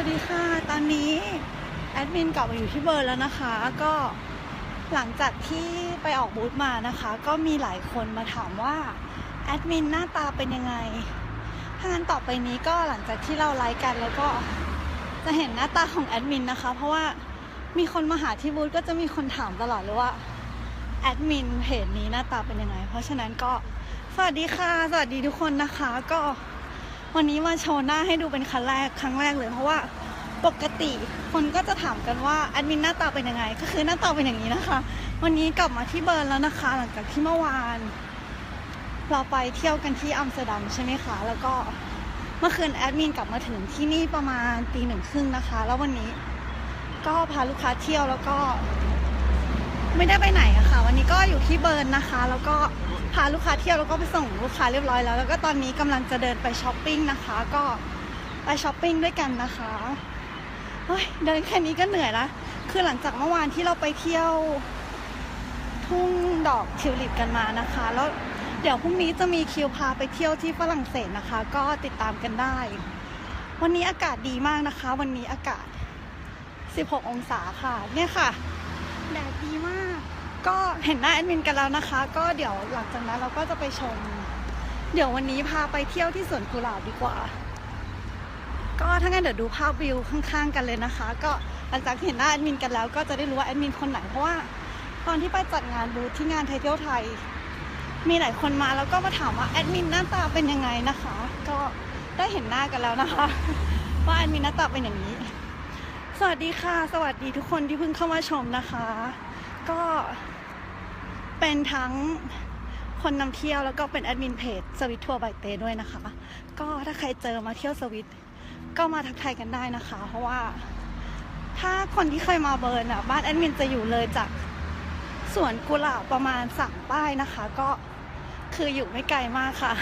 วัสดีค่ะ ตอนนี้แอดมินกลับมาอยู่ที่เบิร์นแล้วนะคะ ก็หลังจากที่ไปออกบูธมานะคะ ก็มีหลายคนมาถามว่าแอดมินหน้าตาเป็นยังไงถ้างั้นต่อไปนี้ก็หลังจากที่เราไลฟ์กันแล้วก็จะเห็นหน้าตาของแอดมินนะคะ เพราะว่ามีคนมาหาที่บูธก็จะมีคนถามตลอดเลยว่าแอดมินเพจนี้หน้าตาเป็นยังไง เพราะฉะนั้นก็สวัสดีค่ะ สวัสดีทุกคนนะคะก็ วันนี้มาโชว์หน้าให้ดูเป็นครั้งแรกครั้งแรกเลยเพราะว่าปกติคนก็จะถามกันว่าแอดมินหน้าตาเป็นยังไง ก็คือหน้าตาเป็นอย่างนี้นะคะ วันนี้กลับมาที่เบิร์นแล้วนะคะ หลังจากที่เมื่อวาน เราไปเที่ยวกันที่อัมสเตอร์ดัมใช่ไหมคะ แล้วก็เมื่อคืนแอดมินกลับมาถึงที่นี่ประมาณตีหนึ่งครึ่งนะคะ แล้ววันนี้ก็พาลูกค้าเที่ยวแล้วก็ ไม่ได้ไปไหนอะค่ะ วันนี้ก็อยู่ที่เบิร์นนะคะ แล้วก็าลูกค้าเที่ยวแล้วก็ไปส่งลูกค้าเรียบร้อยแล้ว แล้วก็ตอนนี้กำลังจะเดินไปช้อปปิ้งนะคะ ก็ไปช้อปปิ้งด้วยกันนะคะเฮ้ยเดินแค่นี้ก็เหนื่อยละคือหลังจากเมื่อวานที่เราไปเที่ยว ทุ่งดอกทิวลิปกันมานะคะ แล้วเดี๋ยวพรุ่งนี้จะมีคิวพาไปเที่ยวที่ฝรั่งเศสนะคะ ก็ติดตามกันได้ วันนี้อากาศดีมากนะคะ วันนี้อากาศ 16 องศาค่ะ เนี่ยค่ะแดดดีมาก ก็เห็นหน้าแอดมินกันแล้วนะคะ ก็เดี๋ยวหลังจากนั้นเราก็จะไปชม เดี๋ยววันนี้พาไปเที่ยวที่สวนกุหลาบดีกว่า ก็ถ้างั้นเดี๋ยวดูภาพวิวข้างๆกันเลยนะคะ ก็หลังจากที่เห็นหน้าแอดมินกันแล้ว ก็จะได้รู้ว่าแอดมินคนไหนเพราะว่าตอนที่ไปจัดงานบูธที่งานไทยเที่ยวไทย มีหลายคนมาแล้วก็มาถามว่าแอดมินหน้าตาเป็นยังไงนะคะ ก็ได้เห็นหน้ากันแล้วนะคะ ว่าแอดมินหน้าตาเป็นอย่างนี้ สวัสดีค่ะ สวัสดีทุกคนที่เพิ่งเข้ามาชมนะคะ ก็ เป็นทั้งคนนำเที่ยวแล้วก็เป็นแอดมินเพจสวิตทัวร์ไบเตด้วยนะคะ ก็ถ้าใครเจอมาเที่ยวสวิตก็มาทักทายกันได้นะคะ เพราะว่าถ้าคนที่เคยมาเบิร์นอะบ้านแอดมินจะอยู่เลยจากสวนกุหลาบประมาณสามป้ายนะคะ ก็คืออยู่ไม่ไกลมากค่ะ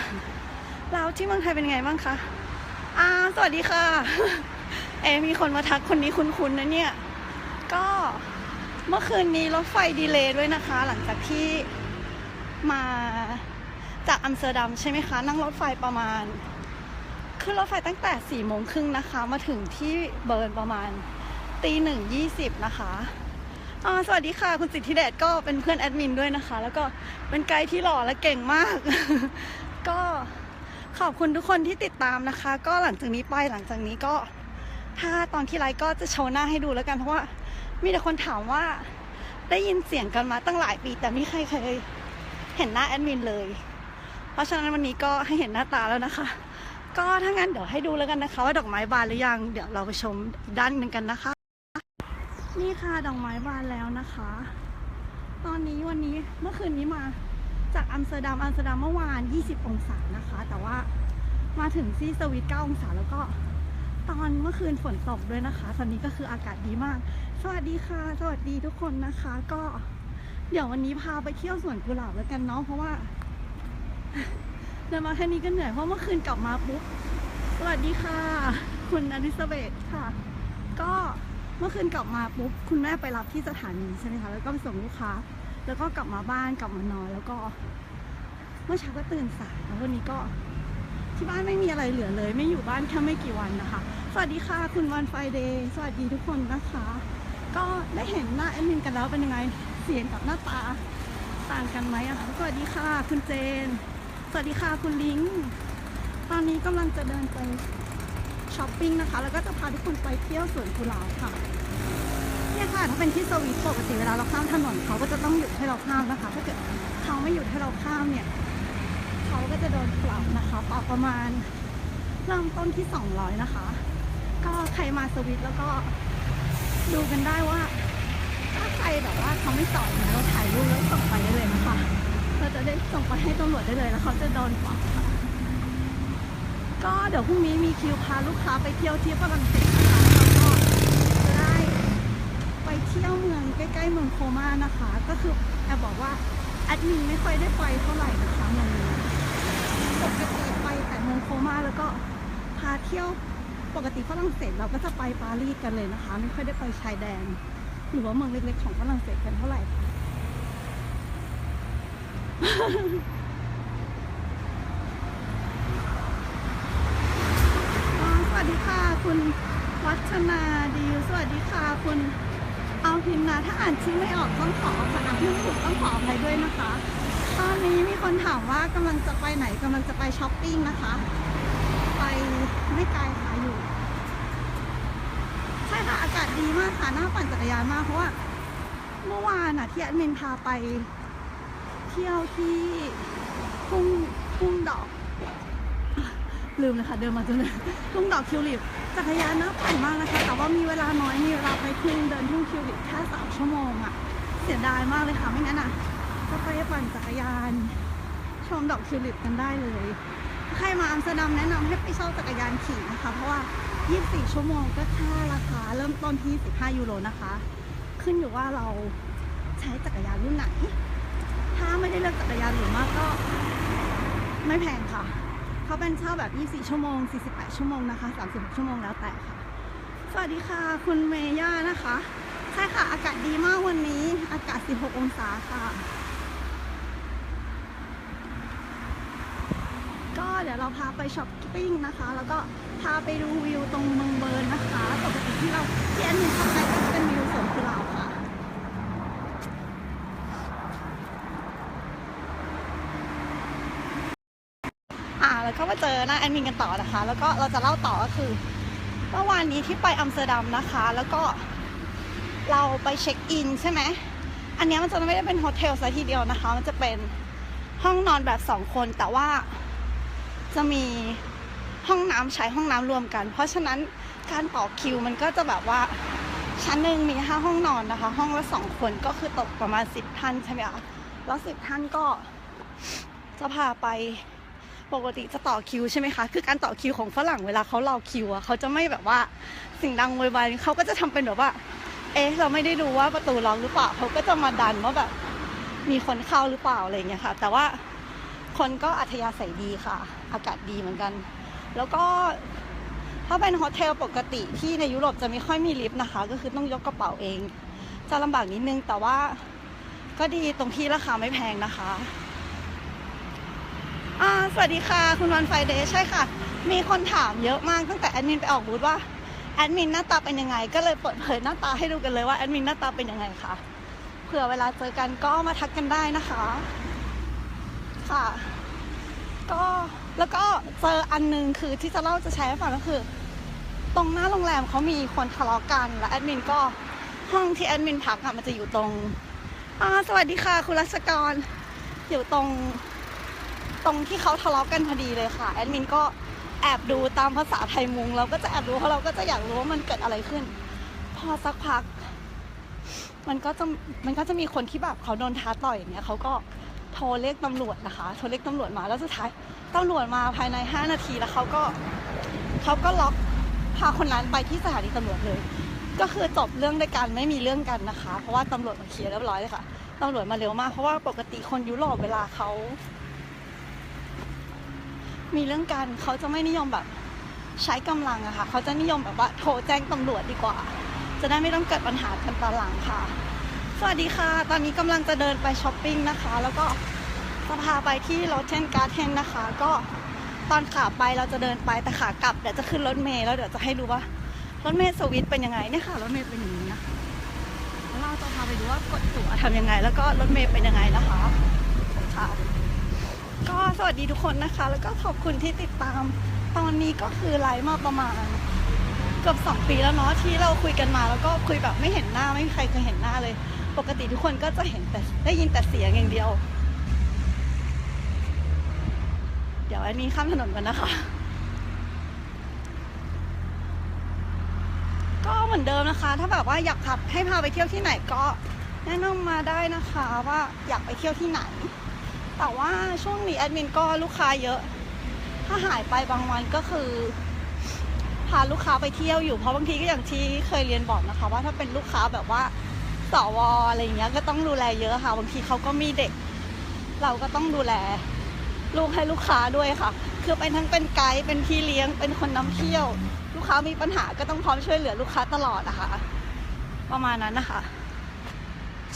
แล้วที่เมืองไทยเป็นไงบ้างคะอ่าสวัสดีค่ะ เอมีคนมาทักคนนี้คุ้นๆนะเนี่ย ก็ เมื่อคืนนี้รถไฟดีเลย์ด้วยนะคะ หลังจากที่มาจากอัมสเตอร์ดัมใช่ไหมคะ นั่งรถไฟประมาณ ขึ้นรถไฟตั้งแต่สี่โมงครึ่งนะคะ มาถึงที่เบิร์นประมาณตีหนึ่งยี่สิบนะคะสวัสดีค่ะ คุณสิทธิเดชก็เป็นเพื่อนแอดมินด้วยนะคะ แล้วก็เป็นไกด์ที่หล่อและเก่งมาก ก็ขอบคุณทุกคนที่ติดตามนะคะ ก็หลังจากนี้ไปหลังจากนี้ก็ ถ้าตอนที่ไลฟ์ก็จะโชว์หน้าให้ดูแล้วกันเพราะว่า มีแต่คนถามว่า ได้ยินเสียงกันมาตั้งหลายปี แต่ไม่เคยเคยเห็นหน้าแอดมินเลย เพราะฉะนั้นวันนี้ก็ให้เห็นหน้าตาแล้วนะคะ ก็ถ้างั้นเดี๋ยวให้ดูแล้วกันนะคะ ว่าดอกไม้บานหรือยัง เดี๋ยวเราไปชมด้านหนึ่งกันนะคะ นี่ค่ะดอกไม้บานแล้วนะคะ ตอนนี้วันนี้เมื่อคืนนี้มาจากอัมสเตอร์ดัมอัมสเตอร์ดัมเมื่อวาน 20 องศานะคะ แต่ว่ามาถึงที่สวิต9องศาแล้วก็ ตอนเมื่อคืนฝนตกด้วยนะคะ ตอนนี้ก็คืออากาศดีมาก สวัสดีค่ะ สวัสดีทุกคนนะคะ ก็ เดี๋ยววันนี้พาไปเที่ยวสวนกุหลาบแล้วกันเนาะ เพราะว่าเดินมาแค่นี้ก็เหนื่อย เพราะเมื่อคืนกลับมาปุ๊บ สวัสดีค่ะ คุณอลิซาเบธค่ะ ก็เมื่อคืนกลับมาปุ๊บ คุณแม่ไปรับที่สถานีใช่ไหมคะ แล้วก็ไปส่งลูกค้า แล้วก็กลับมาบ้าน กลับมานอน แล้วก็ เมื่อเช้าก็ตื่นสาย แล้ววันนี้ก็ ที่บ้านไม่มีอะไรเหลือเลย ไม่อยู่บ้านแค่ไม่กี่วันนะคะ สวัสดีค่ะคุณวันไฟเดย์สวัสดีทุกคนนะคะ ก็ได้เห็นหน้าแอดมินกันแล้วเป็นยังไงเสียงกับหน้าตาต่างกันไหมอะคะสวัสดีค่ะคุณเจน สวัสดีค่ะคุณลิงตอนนี้กำลังจะเดินไปช้อปปิ้งนะคะ แล้วก็จะพาทุกคนไปเที่ยวสวนกุหลาบค่ะเนี่ยค่ะถ้าเป็นที่สวีทปกติเวลาเราข้ามถนนเขาก็จะต้องหยุดให้เราข้ามนะคะ ถ้าเกิดเขาไม่หยุดให้เราข้ามเนี่ย เขาก็จะโดนปรับนะคะปรับประมาณเริ่มต้นที่ 200 นะคะ ก็ใครมาสวิตแล้วก็ดูกันได้ว่า ถ้าใครแบบว่าเขาไม่จอดเนี่ยเราถ่ายรูปแล้วส่งไปได้เลยนะคะ เราจะได้ส่งไปให้ตำรวจได้เลยแล้วเขาจะโดนปรับค่ะก็เดี๋ยวพรุ่งนี้มีคิวพาลูกค้าไปเที่ยวที่ฝรั่งเศสนะคะแล้วก็จะได้ไปเที่ยวเมืองใกล้ๆเมืองโคมานะคะ ก็คือแอบบอกว่าแอดมินไม่ค่อยได้ไปเท่าไหร่นะคะเมืองนี้ ปกติไปแต่เมืองโคมาแล้วก็พาเที่ยวปกติฝรั่งเศสเราก็จะไปปารีสกันเลยนะคะ ไม่ค่อยได้ไปชายแดน หรือว่าเมืองเล็กๆของฝรั่งเศสกันเท่าไหร่สวัสดีค่ะ คุณวัฒนาดีสวัสดีค่ะ คุณเอาพิมพ์นะถ้าอ่านชื่อไม่ออกต้องขออ่านชื่ไม่ถูกต้องขออภัยด้วยนะคะ ตอนนี้มีคนถามว่ากำลังจะไปไหนกำลังจะไปช้อปปิ้งนะคะ ไปไม่ไกลค่ะอยู่ ใช่ค่ะอากาศดีมากค่ะน่าปั่นจักรยานมากเพราะว่าเมื่อวานน่ะที่แอดมินพาไป เที่ยวที่ทุ่งทุ่งดอก ลืมเลยค่ะเดินมาจนเลยทุ่งดอกทิวลิปจักรยานน่าปั่นมากนะคะ แต่ว่ามีเวลาน้อยมีเวลาไปทุ่งเดินทุ่งทิวลิปแค่สามชั่วโมงอะเสียดายมากเลยค่ะไม่งั้นอะ จะไปปั่นจักรยาน ชมดอกทิวลิปกันได้เลย ใครมาอัมสเตอร์ดัมแนะนำให้ไปเช่าจักรยานขี่นะคะ เพราะว่า 24 ชั่วโมงก็ค่ราคาเริ่มต้นที่ 15 ยูโรนะคะ ขึ้นอยู่ว่าเราใช้จักรยานรุ่นไหน ถ้าไม่ได้เลือกจักรยานหรือมากก็ไม่แพงค่ะ เขาเป็นเช่าแบบ 24 ชั่วโมง 48 ชั่วโมงนะคะ 36 ชั่วโมงแล้วแต่ค่ะ สวัสดีค่ะ คุณเมย่านะคะ ใช่ค่ะ อากาศดีมากวันนี้ อากาศ 16 องศาค่ะ เดี๋ยวเราพาไปช้อปปิ้งนะคะ แล้วก็พาไปดูวิวตรงเมืองเบิร์นนะคะปกติที่เราที่แอนมินชอบไปก็จะเป็นวิวสวนกุหลาบค่ะอ่าแล้วก็มาเจอหน้าแอดมินกันต่อนะคะ แล้วก็เราจะเล่าต่อก็คือเมื่อวานนี้ที่ไปอัมสเตอร์ดัมนะคะ แล้วก็เราไปเช็คอินใช่ไหมอันนี้มันจะไม่ได้เป็นโฮเทลซะทีเดียวนะคะ มันจะเป็นห้องนอนแบบสองคนแต่ว่า จะมีห้องน้ำใช้ห้องน้ำรวมกัน เพราะฉะนั้นการต่อคิวมันก็จะแบบว่าชั้นหนึ่งมีห้าห้องนอนนะคะ ห้องละสองคนก็คือตกประมาณสิบท่านใช่ไหมคะแล้วสิบท่านก็จะพาไปปกติจะต่อคิวใช่ไหมคะ คือการต่อคิวของฝรั่งเวลาเขารอคิวอะเขาจะไม่แบบว่าสิ่งดังโวยวายเขาก็จะทำเป็นแบบว่า เอ๊ะเราไม่ได้ดูว่าประตูล็อกหรือเปล่าเขาก็จะมาดันว่าแบบมีคนเข้าหรือเปล่าอะไรอย่างเงี้ยค่ะ แต่ว่า คนก็อัธยาศัยดีค่ะ อากาศดีเหมือนกัน แล้วก็ถ้าเป็นโฮเทลปกติที่ในยุโรปจะไม่ค่อยมีลิฟต์นะคะ ก็คือต้องยกกระเป๋าเอง จะลำบากนิดนึงแต่ว่าก็ดีตรงที่ราคาไม่แพงนะคะอ่าสวัสดีค่ะ คุณวันไฟเดย์ใช่ค่ะ มีคนถามเยอะมากตั้งแต่แอดมินไปออกบูธว่าแอดมินหน้าตาเป็นยังไง ก็เลยเปิดเผยหน้าตาให้ดูกันเลยว่าแอดมินหน้าตาเป็นยังไงค่ะเผื่อเวลาเจอกันก็มาทักกันได้นะคะ ค่ะ ก็แล้วก็เจออันนึงคือที่จะเล่าจะแชร์ให้ฟังก็คือ ตรงหน้าโรงแรมเขามีคนทะเลาะกัน แล้วแอดมินก็ห้องที่แอดมินพักอะมันจะอยู่ตรงอ่าสวัสดีค่ะ คุณรัชกร อยู่ตรง ตรงที่เขาทะเลาะกันพอดีเลยค่ะ แอดมินก็แอบดูตามภาษาไทยมุง เราก็จะแอบดูเพราะเราก็จะอยากรู้ว่ามันเกิดอะไรขึ้น พอสักพัก มันก็จะมันก็จะมีคนที่แบบเขาโดนท้าต่อยอย่างเงี้ยเขาก็ โทรเรียกตำรวจนะคะ โทรเรียกตำรวจมาแล้วสุดท้ายตำรวจมาภายใน 5 นาทีแล้วเขาก็เขาก็ล็อกพาคนนั้นไปที่สถานีตำรวจเลย ก็คือจบเรื่องด้วยกันไม่มีเรื่องกันนะคะ เพราะว่าตำรวจมาเคลียร์เรียบร้อยเลยค่ะตำรวจมาเร็วมากเพราะว่าปกติคนยุโรปเวลาเขามีเรื่องกันเขาจะไม่นิยมแบบใช้กำลังอะค่ะเขาจะนิยมแบบว่าโทรแจ้งตำรวจดีกว่า จะได้ไม่ต้องเกิดปัญหากันตอนหลังค่ะ สวัสดีค่ะ ตอนนี้กำลังจะเดินไปช้อปปิ้งนะคะ แล้วก็ จะพาไปที่โรเทนการ์เทนนะคะ ก็ตอนขาไปเราจะเดินไปแต่ขากลับเดี๋ยวจะขึ้นรถเมล์แล้วเดี๋ยวจะให้ดูว่ารถเมล์สวิตเป็นยังไงเนี่ยค่ะรถเมล์เป็นอย่างนี้นะแล้วเราจะพาไปดูว่ากดตั๋วทำยังไง แล้วก็รถเมล์เป็นยังไงนะคะค่ะก็สวัสดีทุกคนนะคะ แล้วก็ขอบคุณที่ติดตาม ตอนนี้ก็คือไลฟ์มาประมาณเกือบสองปีแล้วเนาะที่เราคุยกันมา แล้วก็คุยแบบไม่เห็นหน้าไม่มีใครเคยเห็นหน้าเลย ปกติทุกคนก็จะเห็นแต่ได้ยินแต่เสียงอย่างเดียว เดี๋ยวอันนี้ข้ามถนนกันนะคะ ก็เหมือนเดิมนะคะ ถ้าแบบว่าอยากขับให้พาไปเที่ยวที่ไหนก็แนะนำมาได้นะคะว่าอยากไปเที่ยวที่ไหน แต่ว่าช่วงนี้แอดมินก็ลูกค้าเยอะ ถ้าหายไปบางวันก็คือ พาลูกค้าไปเที่ยวอยู่เพราะบางทีก็อย่างที่เคยเรียนบอกนะคะ ว่าถ้าเป็นลูกค้าแบบว่าสวอะไรเงี้ยก็ต้องดูแลเยอะค่ะบางทีเขาก็มีเด็ก เราก็ต้องดูแล ลูกให้ลูกค้าด้วยค่ะ คือเป็นทั้งเป็นไกด์เป็นพี่เลี้ยงเป็นคนนำเที่ยว ลูกค้ามีปัญหาก็ต้องพร้อมช่วยเหลือลูกค้าตลอดนะคะประมาณนั้นนะคะ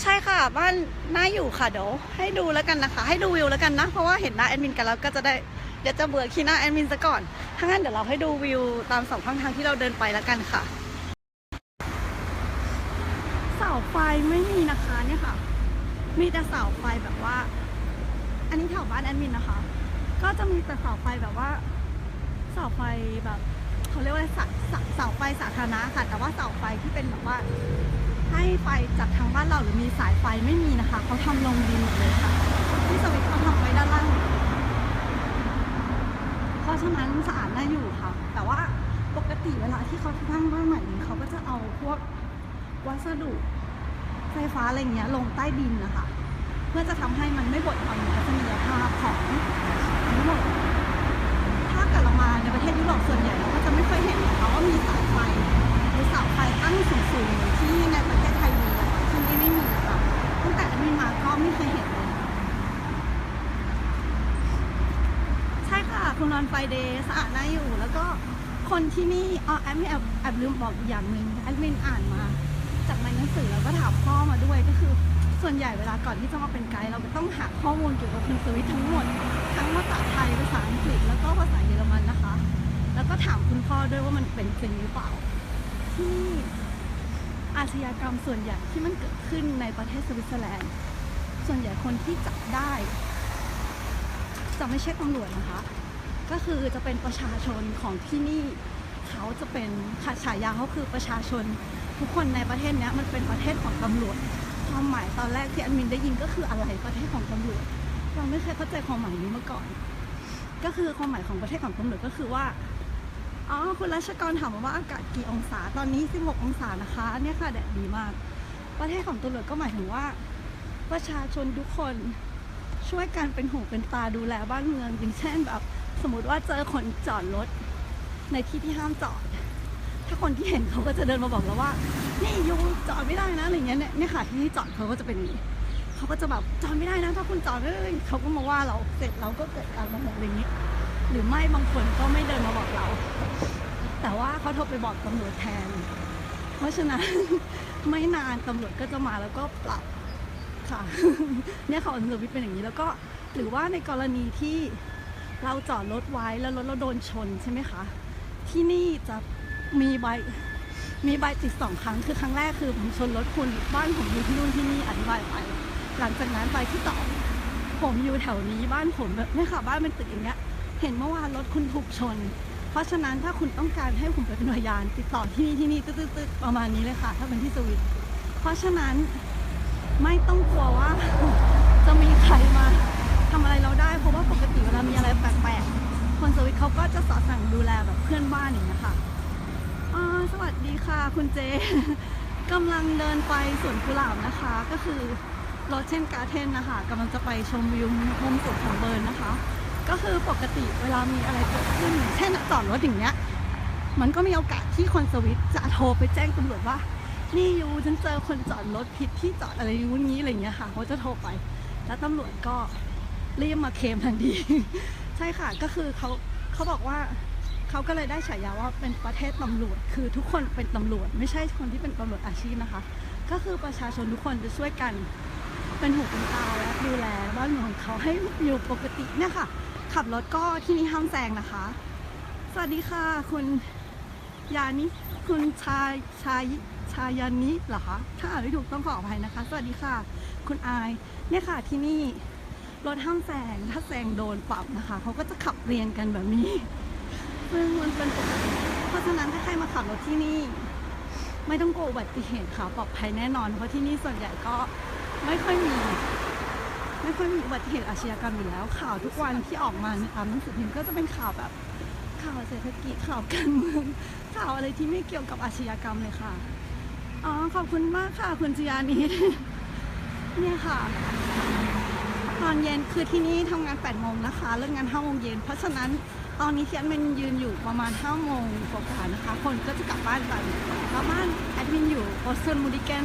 ใช่ค่ะบ้านน่าอยู่ค่ะเดี๋ยวให้ดูแล้วกันนะคะ ให้ดูวิวแล้วกันนะ เพราะว่าเห็นหน้าแอดมินกันแล้วก็จะได้เดี๋ยวจะเบื่อขี้หน้าแอดมินซะก่อนถ้างั้นเดี๋ยวเราให้ดูวิวตามสองข้างทางที่เราเดินไปแล้วกันค่ะเสาไฟไม่มีนะคะเนี่ยค่ะ มีแต่เสาไฟแบบว่า อันนี้แถวบ้านแอดมินนะคะ ก็จะมีแต่เสาไฟแบบว่าเสาไฟแบบเขาเรียกว่าอะไรเสาเสาไฟสาธารณะค่ะ แต่ว่าเสาไฟที่เป็นแบบว่า ให้ไฟจากทางบ้านเราหรือมีสายไฟไม่มีนะคะเขาทำลงดินหมดเลยค่ะ ที่สวิตเขาทำไว้ด้านล่างเพราะฉะนั้นสะอาดน่าอยู่ค่ะ แต่ว่าปกติเวลาที่เขาสร้างบ้านใหม่เขาก็จะเอาพวกวัสดุไฟฟ้าอะไรเงี้ยลงใต้ดินนะคะ เพื่อจะทำให้มันไม่บดบังทัศนียภาพของ ทั้งหมดถ้าเกิดเรามาในประเทศยุโรปส่วนใหญ่เราก็จะไม่ค่อยเห็นนะคะว่ามีสายไฟหรือเสาไฟตั้งสูงๆเหมือนที่ในประเทศไทยมีที่นี่ไม่มีค่ะตั้งแต่มีมาก็ไม่เคยเห็นเลยใช่ค่ะคุณนอนไฟเดย์สะอาดน่าอยู่ แล้วก็คนที่นี่อ๋อแอดมินแอบลืมบอกอีกอย่างหนึ่งแอดมินอ่านมา จากในหนังสือแล้วก็ถามพ่อมาด้วยก็คือ ส่วนใหญ่เวลาก่อนที่จะมาเป็นไกด์เราก็ต้องหาข้อมูลเกี่ยวกับคุณสวิตทั้งหมด ทั้งภาษาไทยภาษาอังกฤษแล้วก็ภาษาเยอรมันนะคะ แล้วก็ถามคุณพ่อด้วยว่ามันเป็นจริงหรือเปล่า ที่อาชญากรรมส่วนใหญ่ที่มันเกิดขึ้นในประเทศสวิตเซอร์แลนด์ ส่วนใหญ่คนที่จับได้ จะไม่ใช่ตำรวจนะคะ ก็คือจะเป็นประชาชนของที่นี่เขาจะเป็นขาฉายาเขาคือประชาชน ทุกคนในประเทศนี้มันเป็นประเทศของตำรวจ ความหมายตอนแรกที่แอดมินได้ยินก็คืออะไรประเทศของตำรวจเราไม่เคยเข้าใจความหมายนี้มาก่อน ก็คือความหมายของประเทศของตำรวจก็คือว่าอ๋อคุณรัชกรถามมาว่าอากาศกี่องศาตอนนี้ 16 องศานะคะเนี่ยค่ะแดดดีมาก ประเทศของตำรวจก็หมายถึงว่า ประชาชนทุกคนช่วยกันเป็นหูเป็นตาดูแลบ้านเมืองอย่างเช่นแบบ สมมติว่าเจอคนจอดรถในที่ที่ห้ามจอด ถ้าคนที่เห็นเขาก็จะเดินมาบอกเราว่านี่ยูจอดไม่ได้นะอะไรเงี้ยเนี่ยเนี่ยค่ะที่จอดเขาก็จะเป็นอย่างนี้เขาก็จะแบบจอดไม่ได้นะ ถ้าคุณจอดไม่ได้เขาก็มาว่าเราเสร็จเราก็เกิดการโมโหอะไรอย่างนี้หรือไม่บางคนก็ไม่เดินมาบอกเรา แต่ว่าเขาโทรไปบอกตำรวจแทน เพราะฉะนั้นไม่นานตำรวจก็จะมาแล้วก็ปรับค่ะเนี่ยเขาอันเซอร์วิสเป็นอย่างนี้แล้วก็หรือว่าในกรณีที่เราจอดรถไว้แล้วรถเราโดนชนใช่ไหมคะ ที่นี่จะ มีใบมีใบติดสองครั้งคือครั้งแรกคือผมชนรถคุณบ้านผมอยู่ที่นู่นที่นี่อธิบายไป หลังจากนั้นใบที่ต่อผมอยู่แถวนี้บ้านผมแบบเนี่ยค่ะบ้านเป็นตึกอย่างเงี้ย เห็นเมื่อวานรถคุณถูกชน เพราะฉะนั้นถ้าคุณต้องการให้ผมไปเป็นพยานติดต่อที่นี่ที่นี่ตึ๊ดๆประมาณนี้เลยค่ะ ถ้าเป็นที่สวิตเพราะฉะนั้นไม่ต้องกลัวว่าจะมีใครมาทำอะไรเราได้ เพราะว่าปกติเวลามีอะไรแปลกๆคนสวิตเขาก็จะสอดสั่งดูแลแบบเพื่อนบ้านอย่างนี้ยค่ะ อ่าสวัสดีค่ะคุณเจ กำลังเดินไปสวนกุหลาบนะคะ ก็คือรถเช่นการ์เทนนะคะกำลังจะไปชมวิวมุมสุดของเบิร์นนะคะ ก็คือปกติเวลามีอะไรเกิดขึ้นอย่างเช่นจอดรถอย่างเงี้ยมันก็มีโอกาสที่คนสวิตจะโทรไปแจ้งตำรวจว่า นี่ยูฉันเจอคนจอดรถผิดที่จอดอะไรยูนี้อะไรเงี้ยค่ะเขาจะโทรไป แล้วตำรวจก็เรียบมาเคลมทันที ใช่ค่ะก็คือเขาเขาบอกว่า เขาก็เลยได้ฉายาว่าเป็นประเทศตำรวจ คือทุกคนเป็นตำรวจ ไม่ใช่คนที่เป็นตำรวจอาชีพนะคะ ก็คือประชาชนทุกคนจะช่วยกันเป็นหูเป็นตาและดูแลบ้านเมืองของเขาให้อยู่ปกติเนี่ยค่ะ ขับรถก็ที่นี่ห้ามแซงนะคะ สวัสดีค่ะ คุณยานิคุณชายชายชายานิเหรอคะถ้าอ่านไม่ถูกต้องขออภัยนะคะ สวัสดีค่ะ คุณอายเนี่ยค่ะที่นี่รถห้ามแซงถ้าแซงโดนปรับนะคะเขาก็จะขับเรียงกันแบบนี้ ซึ่งมันเป็นปกติเพราะฉะนั้นถ้าใครมาขับรถที่นี่ ไม่ต้องกลัวอุบัติเหตุค่ะปลอดภัยแน่นอน เพราะที่นี่ส่วนใหญ่ก็ไม่ค่อยมี ไม่ค่อยมีอุบัติเหตุอาชญากรรมอยู่แล้ว ข่าวทุกวันที่ออกมาในตามหนังสือพิมพ์ก็จะเป็นข่าวแบบข่าวเศรษฐกิจข่าวการเมืองข่าวอะไรที่ไม่เกี่ยวกับอาชญากรรมเลยค่ะอ๋อขอบคุณมากค่ะคุณจิยานีเนี่ยค่ะ ตอนเย็นคือที่นี่ทำงาน8โมงนะคะเลิกงาน5โมงเย็นเพราะฉะนั้น ตอนนี้ที่แอดมินยืนอยู่ประมาณ5โมงกว่าๆนะคะ คนก็จะกลับบ้านไปแล้วบ้านแอดมินอยู่ออสเซนมูดิเกน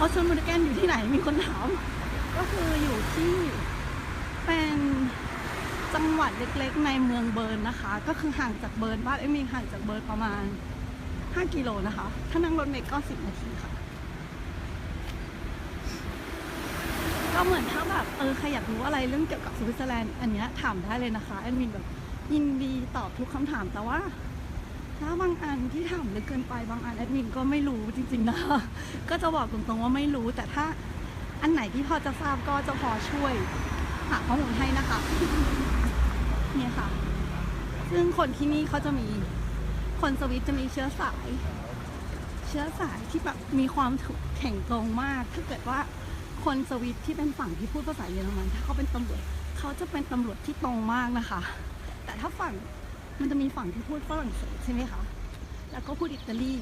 ออสเซนมูดิเกนอยู่ที่ไหนมีคนถามก็คืออยู่ที่เป็นจังหวัดเล็กๆ ในเมืองเบิร์นนะคะ ก็คือห่างจากเบิร์นบ้านเอ็มมีห่างจากเบิร์นประมาณ 5 กิโลนะคะ ถ้านั่งรถเมล์ก็ 10 นาทีค่ะ ก็เหมือนถ้าแบบเออใครอยากรู้อะไรเรื่องเกี่ยวกับสวิตเซอร์แลนด์อันเนี้ยถามได้เลยนะคะแอดมินแบบ ยินดีตอบทุกคำถามแต่ว่า ถ้าบางอันที่ถามลึกเกินไปบางอันแอดมินก็ไม่รู้จริงๆนะคะก็จะบอกตรงๆว่าไม่รู้ แต่ถ้าอันไหนที่พอจะทราบก็จะพอช่วยหาข้อมูลให้นะคะเนี่ยค่ะ ซึ่งคนที่นี่เขาจะมีคนสวิตจะมีเชื้อสาย เชื้อสายที่แบบมีความแข่งตรงมากถ้าเกิดว่าคนสวิตที่เป็นฝั่งที่พูดภาษาเยอรมันถ้าเขาเป็นตำรวจเขาจะเป็นตำรวจที่ตรงมากนะคะ แต่ถ้าฝั่งมันจะมีฝั่งที่พูดฝรั่งเศสใช่ไหมคะ แล้วก็พูดอิตาลี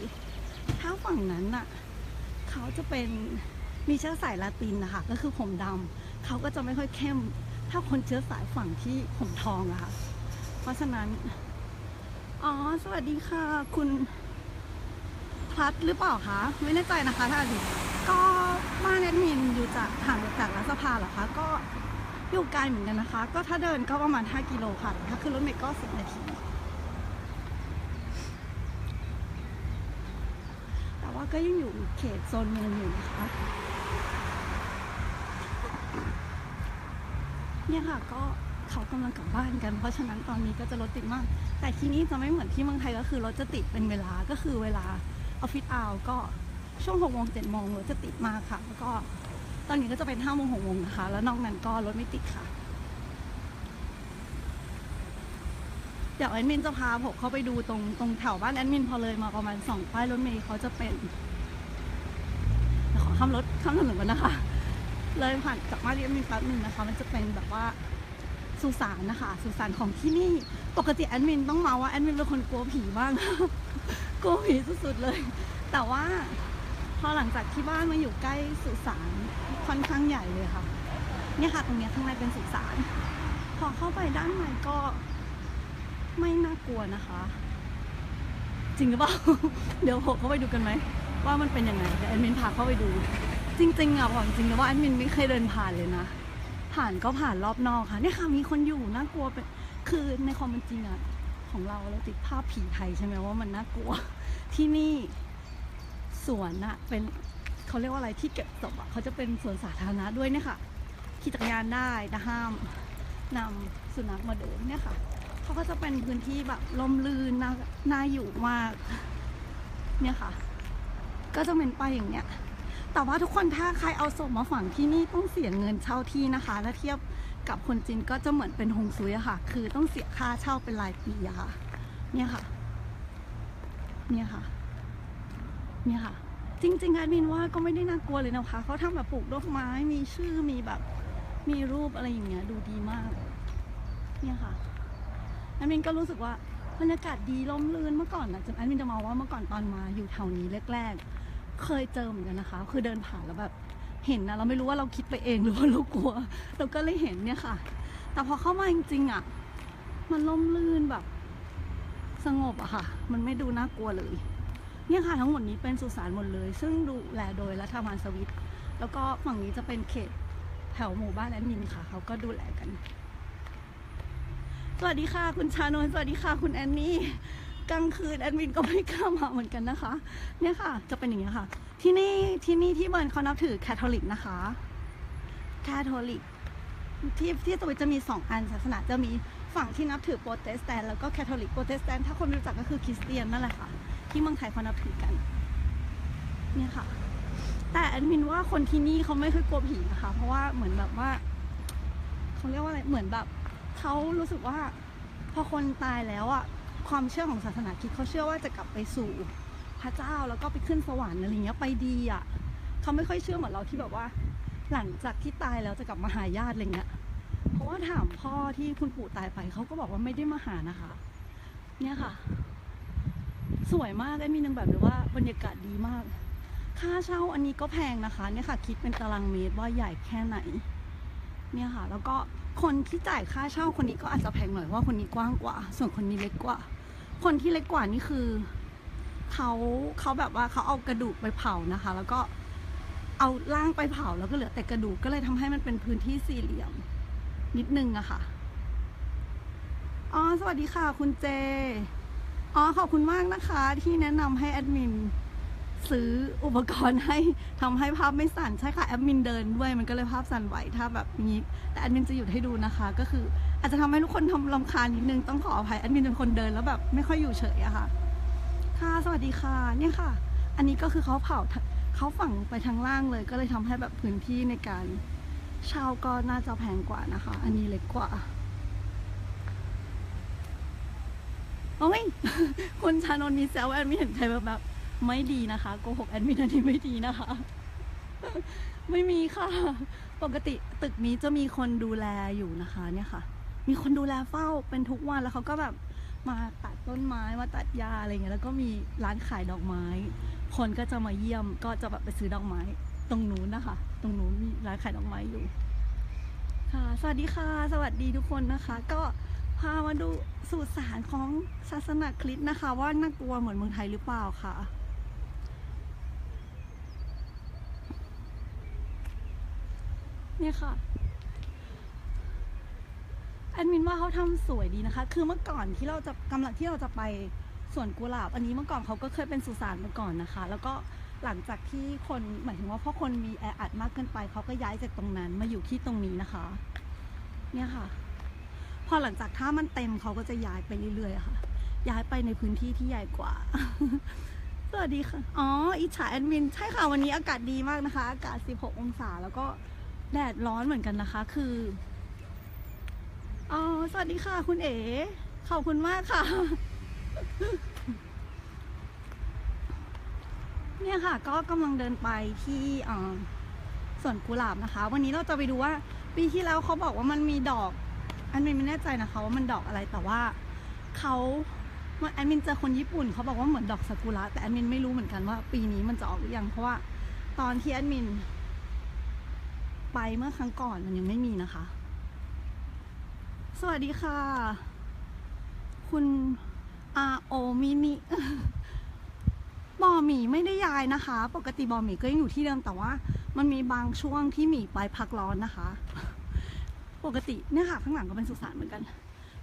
ถ้าฝั่งนั้นน่ะเขาจะเป็นมีเชื้อสายลาตินนะคะก็คือผมดำเขาก็จะไม่ค่อยเข้ม ถ้าคนเชื้อสายฝั่งที่ผมทองอะค่ะ เพราะฉะนั้น อ๋อ สวัสดีค่ะ คุณพลัดหรือเปล่าคะ ไม่แน่ใจนะคะถ้าดิก็บ้านแอดมินอยู่จากห่างจากรัฐสภาเหรอคะ ก็ อยู่ไกลเหมือนกันนะคะ ก็ถ้าเดินก็ประมาณ 5 กิโลค่ะ ถ้าขึ้นรถเมล์ก็ 10 นาที แต่ว่าก็ยังอยู่เขตโซนเมืองอยู่นะคะ เนี่ยค่ะก็เขากำลังกลับบ้านกัน เพราะฉะนั้นตอนนี้ก็จะรถติดมาก แต่ที่นี่จะไม่เหมือนที่เมืองไทยก็คือรถจะติดเป็นเวลา ก็คือเวลาออฟฟิศอาวก็ช่วงหกโมงเจ็ดโมงรถจะติดมากค่ะ แล้วก็ ตอนนี้ก็จะเป็นห้าโมงหกโมงนะคะ แล้วนอกนั้นก็รถไม่ติดค่ะ เดี๋ยวแอดมินจะพาผมเข้าไปดูตรงตรงแถวบ้านแอดมินพอเลยมาประมาณสองป้ายรถเมล์เขาจะเป็นขอข้ามรถข้ามถนนก่อนนะคะ เลยผ่านจากบ้านแอดมินแป๊บหนึ่งนะคะ มันจะเป็นแบบว่าสุสานนะคะสุสานของที่นี่ ปกติแอดมินต้องมาว่าแอดมินเป็นคนกลัวผีมากกลัวผีสุดๆเลย แต่ว่าพอหลังจากที่บ้านมาอยู่ใกล้สุสาน ค่อนข้างใหญ่เลยค่ะ เนี่ยค่ะตรงนี้ข้างในเป็นสุสานพอเข้าไปด้านในก็ไม่น่ากลัวนะคะ จริงหรือเปล่า เดี๋ยวผมเข้าไปดูกันไหม ว่ามันเป็นยังไงเดี๋ยวแอดมินพาเข้าไปดู จริงๆอะบอกจริงนะว่าแอดมินไม่เคยเดินผ่านเลยนะ ผ่านก็ผ่านรอบนอกค่ะเนี่ยค่ะมีคนอยู่น่ากลัวเป็นคือในความเป็นจริงอะของเราเราติดภาพผีไทยใช่ไหมว่ามันน่ากลัว ที่นี่สวนอะเป็น เขาเรียกว่าอะไรที่เก็บศพอะเขาจะเป็นสวนสาธารณะด้วยเนี่ยค่ะขี่จักรยานได้แต่ห้ามนำสุนัขมาเดินเนี่ยค่ะเขาก็จะเป็นพื้นที่แบบลมลื่นน่าน่าอยู่มากเนี่ยค่ะ ก็จะเป็นไปอย่างเนี้ย แต่ว่าทุกคนถ้าใครเอาศพมาฝังที่นี่ต้องเสียเงินเช่าที่นะคะ และเทียบกับคนจีนก็จะเหมือนเป็นฮงซุยอะค่ะ คือต้องเสียค่าเช่าเป็นรายปีอะค่ะ เนี่ยค่ะ เนี่ยค่ะ เนี่ยค่ะ จริงๆแอดมินว่าก็ไม่ได้น่ากลัวเลยนะคะเขาทำแบบปลูกดอกไม้มีชื่อมีแบบมีรูปอะไรอย่างเงี้ยดูดีมาก เนี่ยค่ะแอดมินก็รู้สึกว่าบรรยากาศดีล่มลื่นเมื่อก่อนนะแอดมินจะมองว่าเมื่อก่อนตอนมาอยู่แถวนี้แรกๆ เคยเจอเหมือนกันนะคะ คือเดินผ่านแล้วแบบเห็นนะเราไม่รู้ว่าเราคิดไปเองหรือว่าเรากลัว เราก็เลยเห็นเนี่ยค่ะ แต่พอเข้ามาจริงๆอะ มันล่มลื่นแบบ สงบอะค่ะ มันไม่ดูน่ากลัวเลย เนี่ยค่ะทั้งหมดนี้เป็นสุสานหมดเลย ซึ่งดูแลโดยรัฐบาลสวิต แล้วก็ฝั่งนี้จะเป็นเขตแถวหมู่บ้านแอดมินค่ะ เขาก็ดูแลกัน สวัสดีค่ะคุณชานนท์สวัสดีค่ะคุณแอนนี่กลางคืนแอดมินก็ไม่กล้ามาเหมือนกันนะคะ เนี่ยค่ะ จะเป็นอย่างนี้ค่ะ ที่นี่ที่นี่ที่เบิร์นเขานับถือแคทอลิกนะคะ แคทอลิกที่ที่สวิตจะมีสองอันศาสนาจะมีฝั่งที่นับถือโปรเตสแตนต์แล้วก็แคทอลิกโปรเตสแตนต์ถ้าคนรู้จักก็คือคริสเตียนนั่นแหละค่ะ ที่เมืองไทยเขานับถือกันเนี่ยค่ะ แต่แอดมินว่าคนที่นี่เขาไม่เคยกลัวผีนะคะ เพราะว่าเหมือนแบบว่าเขาเรียกว่าอะไรเหมือนแบบเขารู้สึกว่า พอคนตายแล้วอะความเชื่อของศาสนาคริดเขาเชื่อว่าจะกลับไปสู่พระเจ้าแล้วก็ไปขึ้นสวรรค์อะไรเงี้ยไปดีอะเขาไม่ค่อยเชื่อเหมือนเราที่แบบว่า หลังจากที่ตายแล้วจะกลับมาหาญาติอะไรเงี้ยเพราะว่าถามพ่อที่คุณปู่ตายไปเขาก็บอกว่าไม่ได้มาหานะคะ เนี่ยค่ะ สวยมากได้มีนึงแบบเลยว่าบรรยากาศดีมาก ค่าเช่าอันนี้ก็แพงนะคะเนี่ยค่ะ คิดเป็นตารางเมตรว่าใหญ่แค่ไหน เนี่ยค่ะ แล้วก็คนที่จ่ายค่าเช่าคนนี้ก็อาจจะแพงหน่อยเพราะว่าคนนี้กว้างกว่า ส่วนคนนี้เล็กกว่า คนที่เล็กกว่านี่คือเขาเขาแบบว่าเขาเอากระดูกไปเผานะคะ แล้วก็เอาร่างไปเผาแล้วก็เหลือแต่กระดูกก็เลยทำให้มันเป็นพื้นที่สี่เหลี่ยม นิดนึงอะค่ะอ๋อสวัสดีค่ะ คุณเจ อ๋อขอบคุณมากนะคะที่แนะนำให้แอดมินซื้ออุปกรณ์ให้ทำให้ภาพไม่สั่นใช่ค่ะแอดมินเดินด้วยมันก็เลยภาพสั่นไหวถ้าแบบนี้แต่แอดมินจะหยุดให้ดูนะคะ ก็คืออาจจะทำให้ทุกคนทำลำคาญนิดนึงต้องขออภัยแอดมินเป็นคนเดินแล้วแบบไม่ค่อยอยู่เฉยอะค่ะ ค่ะสวัสดีค่ะเนี่ยค่ะ อันนี้ก็คือเขาเผาทะเขาฝังไปทางล่างเลย ก็เลยทำให้แบบพื้นที่ในการเช่าก็น่าจะแพงกว่านะคะ อันนี้เล็กกว่า โอ้ยคุณชานนท์มีแซวแอดมินเห็นใครแบบแบบไม่ดีนะคะโกหกแอดมินอันนี้ไม่ดีนะคะ ไม่มีค่ะ ปกติตึกนี้จะมีคนดูแลอยู่นะคะเนี่ยค่ะ มีคนดูแลเฝ้าเป็นทุกวันแล้วเขาก็แบบมาตัดต้นไม้มาตัดหญ้าอะไรเงี้ยแล้วก็มีร้านขายดอกไม้ คนก็จะมาเยี่ยมก็จะแบบไปซื้อดอกไม้ ตรงนู้นนะคะ ตรงนู้นมีร้านขายดอกไม้อยู่ ค่ะ สวัสดีค่ะ สวัสดีทุกคนนะคะ ก็ พามาดูสูตรสารของศาสนาคริสต์นะคะ ว่าน่ากลัวเหมือนเมืองไทยหรือเปล่าค่ะ เนี่ยค่ะแอดมินว่าเขาทำสวยดีนะคะ คือเมื่อก่อนที่เราจะกำลังที่เราจะไปสวนกุหลาบ อันนี้เมื่อก่อนเขาก็เคยเป็นสุสานมาก่อนนะคะ แล้วก็หลังจากที่คนหมายถึงว่าเพราะคนมีแออัดมากเกินไปเขาก็ย้ายจากตรงนั้นมาอยู่ที่ตรงนี้นะคะ เนี่ยค่ะ พอหลังจากถ้ามันเต็มเขาก็จะย้ายไปเรื่อยๆค่ะ ย้ายไปในพื้นที่ที่ใหญ่กว่า สวัสดีค่ะ อ๋อ อิจฉาแอดมิน ใช่ค่ะ วันนี้อากาศดีมากนะคะ อากาศ 16 องศา แล้วก็แดดร้อนเหมือนกันนะคะ คือ อ๋อ สวัสดีค่ะ คุณเอ๋ ขอบคุณมากค่ะ เนี่ยค่ะ ก็กำลังเดินไปที่สวนกุหลาบนะคะ วันนี้เราจะไปดูว่า ปีที่แล้วเขาบอกว่ามันมีดอก อันมินไม่แน่ใจนะคะว่ามันดอกอะไรแต่ว่าเขาแอดมินเจอคนญี่ปุ่นเขาบอกว่าเหมือนดอกซากุระแต่แอดมินไม่รู้เหมือนกันว่า ปีนี้มันจะออกหรือยังเพราะว่า ตอนที่แอดมิน ไปเมื่อครั้งก่อนมันยังไม่มีนะคะ สวัสดีค่ะ คุณอาโอมินิบอหมีไม่ได้ย้ายนะคะ ปกติบอหมีก็ยังอยู่ที่เดิมแต่ว่า มันมีบางช่วงที่หมีไปพักร้อนนะคะ ปกติเนี่ยค่ะข้างหลังก็เป็นสุสานเหมือนกัน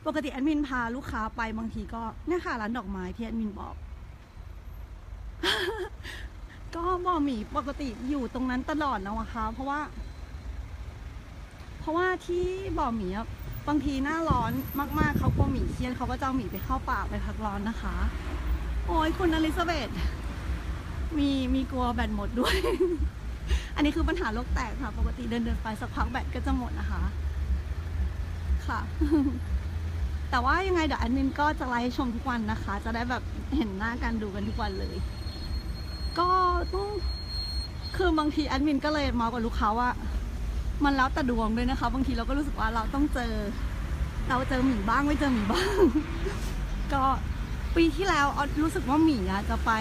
ปกติแอดมินพาลูกค้าไปบางทีก็เนี่ยค่ะร้านดอกไม้ที่แอดมินบอก ก็บอหมีปกติอยู่ตรงนั้นตลอดนะคะ เพราะว่า เพราะว่าที่บ่อหมีบางทีหน้าร้อนมากๆเขากลัวหมีเคียดเขาก็จะเอาหมีไปเข้าป่าไปพักร้อนนะคะ โอ้ยคุณอลิซาเบธมีมีกลัวแบตหมดด้วย อันนี้คือปัญหาโลกแตกค่ะ ปกติเดินเดินๆไปสักพักแบตก็จะหมดนะคะ ค่ะ แต่ว่ายังไงเดี๋ยวแอดมินก็จะไลฟ์ให้ชมทุกวันนะคะ จะได้แบบเห็นหน้ากันดูกันทุกวันเลย ก็ต้องคือบางทีแอดมินก็เลยมาส์กับลูกค้าว่า มันแล้วแต่ดวงด้วยนะคะ บางทีเราก็รู้สึกว่าเราต้องเจอ เราเจอหมีบ้างไม่เจอหมีบ้าง ก็ปีที่แล้วออรู้สึกว่าหมีอะจะไป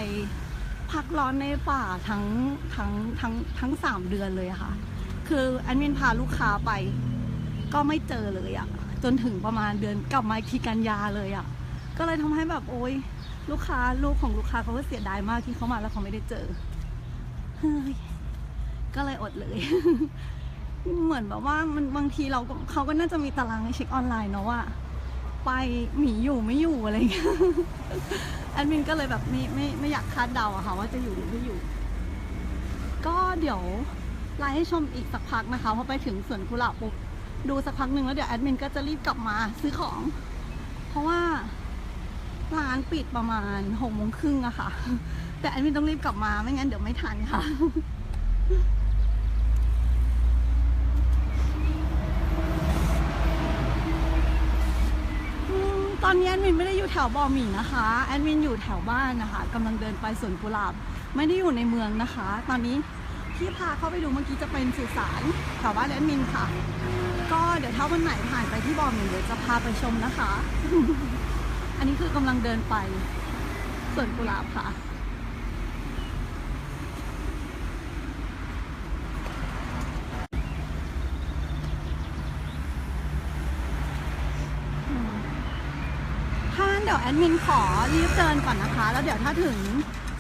พักร้อนในป่าทั้งทั้งทั้งทั้งสามเดือนเลยค่ะ คือแอดมินพาลูกค้าไป ก็ไม่เจอเลยอะ จนถึงประมาณเดือนกลับมาอีกทีกันยาเลยอะก็เลยทำให้แบบโอ๊ยลูกค้าลูกของลูกค้าเขาก็เสียดายมากที่เขามาแล้วเขาไม่ได้เจอเฮ้ยก็เลยอดเลย เหมือนแบบว่ามันบางทีเราก็เขาก็น่าจะมีตารางให้เช็คออนไลน์เนาะว่าไปหมีอยู่ไม่อยู่อะไรเงี้ยแอดมินก็เลยแบบไม่ไม่ไม่อยากคาดเดาอะค่ะว่าจะอยู่หรือไม่อยู่ ก็เดี๋ยวไลฟ์ให้ชมอีกสักพักนะคะพอไปถึงสวนกุหลาบปุ๊บ ดูสักพักหนึ่งแล้วเดี๋ยวแอดมินก็จะรีบกลับมาซื้อของ เพราะว่าร้านปิดประมาณหกโมงครึ่งอะค่ะ แต่แอดมินต้องรีบกลับมาไม่งั้นเดี๋ยวไม่ทันค่ะตอนนี้แอดมินไม่ได้อยู่แถวบอหมี่นะคะแอดมินอยู่แถวบ้านนะคะกำลังเดินไปสวนกุหลาบ ไม่ได้อยู่ในเมืองนะคะ ตอนนี้ ที่พาเข้าไปดูเมื่อกี้จะเป็นสุสานแถวบ้านแอดมินค่ะ ก็เดี๋ยวถ้าวันไหนผ่านไปที่บอหมี่เดี๋ยวจะพาไปชมนะคะ อันนี้คือกำลังเดินไปสวนกุหลาบค่ะถ้านเดี๋ยวแอดมินขอรีบเดินก่อนนะคะ แล้วเดี๋ยวถ้าถึง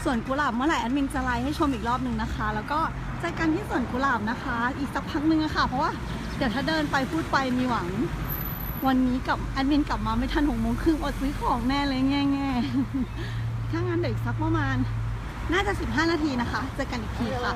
สวนกุหลาบเมื่อไหร่แอดมินจะไลฟ์ให้ชมอีกรอบหนึ่งนะคะ แล้วก็เจอกันที่สวนกุหลาบนะคะ อีกสักพักหนึ่งอะค่ะ เพราะว่าเดี๋ยวถ้าเดินไปพูดไปมีหวัง วันนี้กับแอดมินกลับมาไม่ทันหกโมงครึ่งอดซื้อของแน่เลยแง่แง่ถ้างั้นเดี๋ยวอีกสักประมาณ น่าจะ 15 นาทีนะคะ เจอกันอีกทีค่ะ